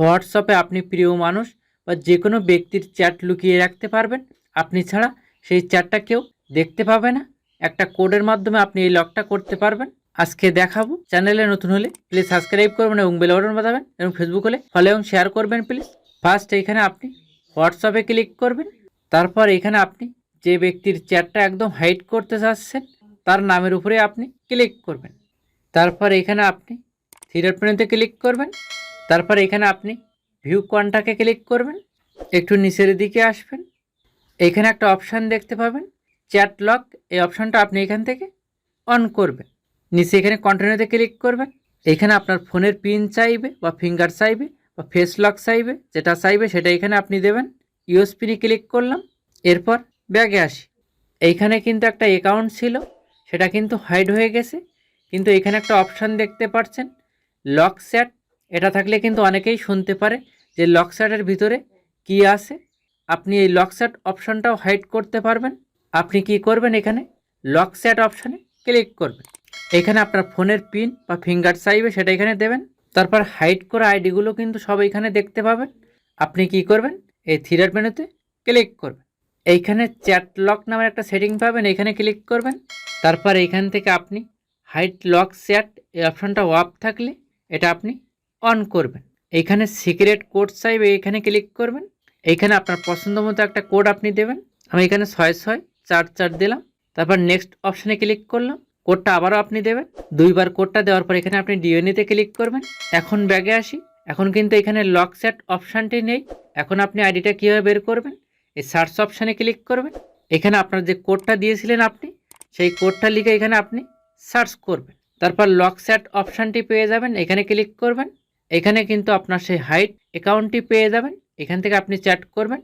হোয়াটসঅ্যাপে আপনি প্রিয় মানুষ বা যে কোনো ব্যক্তির চ্যাট লুকিয়ে রাখতে পারবেন। আপনি ছাড়া সেই চ্যাটটা কেউ দেখতে পাবে না। একটা কোডের মাধ্যমে আপনি এই লকটা করতে পারবেন। আজকে দেখাবো। চ্যানেলে নতুন হলে প্লিজ সাবস্ক্রাইব করবেন এবং বেল বাটন বাজাবেন এবং ফেসবুক হলে ফলো এবং শেয়ার করবেন প্লিজ। ফার্স্ট এইখানে আপনি হোয়াটসঅ্যাপে ক্লিক করবেন। তারপর এখানে আপনি যে ব্যক্তির চ্যাটটা একদম হাইড করতে চাচ্ছেন, তার নামের উপরে আপনি ক্লিক করবেন। তারপর এখানে আপনি মেনুতে ক্লিক করবেন। তারপর এখানে আপনি ভিউ কোয়ান্টাকে ক্লিক করবেন, একটু নিচের দিকে আসবেন, এখানে একটা অপশান দেখতে পাবেন চ্যাট লক এই অপশানটা আপনি এখান থেকে অন করবেন। নিচে এখানে কন্টিনিউতে ক্লিক করবেন, এখানে আপনার ফোনের পিন চাইবে বা ফিঙ্গার চাইবে বা ফেস লক চাইবে, যেটা চাইবে সেটা এখানে আপনি দেবেন। ইউএস পিনে ক্লিক করলাম, এরপর ব্যাগে আসি। এইখানে কিন্তু একটা অ্যাকাউন্ট ছিল, সেটা কিন্তু হাইড হয়ে গেছে, কিন্তু এখানে একটা অপশান দেখতে পাচ্ছেন লক স্যাট এটা থাকলে কিন্তু অনেকেই শুনতে পারে যে লক স্যাটের ভিতরে কি আছে। আপনি এই লক স্যাট অপশানটাও হাইড করতে পারবেন। আপনি কি করবেন এখানে? লক স্যাট অপশানে ক্লিক করবেন। এখানে আপনার ফোনের পিন বা ফিঙ্গার চাইবে সেটা এখানে দেবেন। তারপর হাইড করা আইডিগুলো কিন্তু সব এখানে দেখতে পাবেন। আপনি কি করবেন? এই থ্রিডট মেনুতে ক্লিক করবেন। এইখানে চ্যাট লক নামের একটা সেটিং পাবেন, এখানে ক্লিক করবেন। তারপর এইখান থেকে আপনি হাইট লক চ্যাট এই অপশানটা অফ থাকলে এটা আপনি অন করবেন। এইখানে সিক্রেট কোড চাইবে, এখানে ক্লিক করবেন। এইখানে আপনার পছন্দ মতো একটা কোড আপনি দেবেন। আমি এখানে ছয় ছয় চার চার দিলাম। তারপর নেক্সট অপশানে ক্লিক করলাম। কোডটা আবারও আপনি দেবেন। দুইবার কোডটা দেওয়ার পর এখানে আপনি ডিএনএতে ক্লিক করবেন। এখন ব্যাগে আসি। এখন কিন্তু এখানে লক সেট অপশানটি নেই। এখন আপনি আইডিটা কীভাবে বের করবেন? এই সার্চ অপশানে ক্লিক করবেন। এখানে আপনার যে কোডটা দিয়েছিলেন আপনি, সেই কোডটা লিখে এখানে আপনি সার্চ করবেন। তারপর লক সেট অপশানটি পেয়ে যাবেন। এখানে ক্লিক করবেন। এখানে কিন্তু আপনার সেই হাইট অ্যাকাউন্টটি পেয়ে যাবেন। এখান থেকে আপনি চ্যাট করবেন।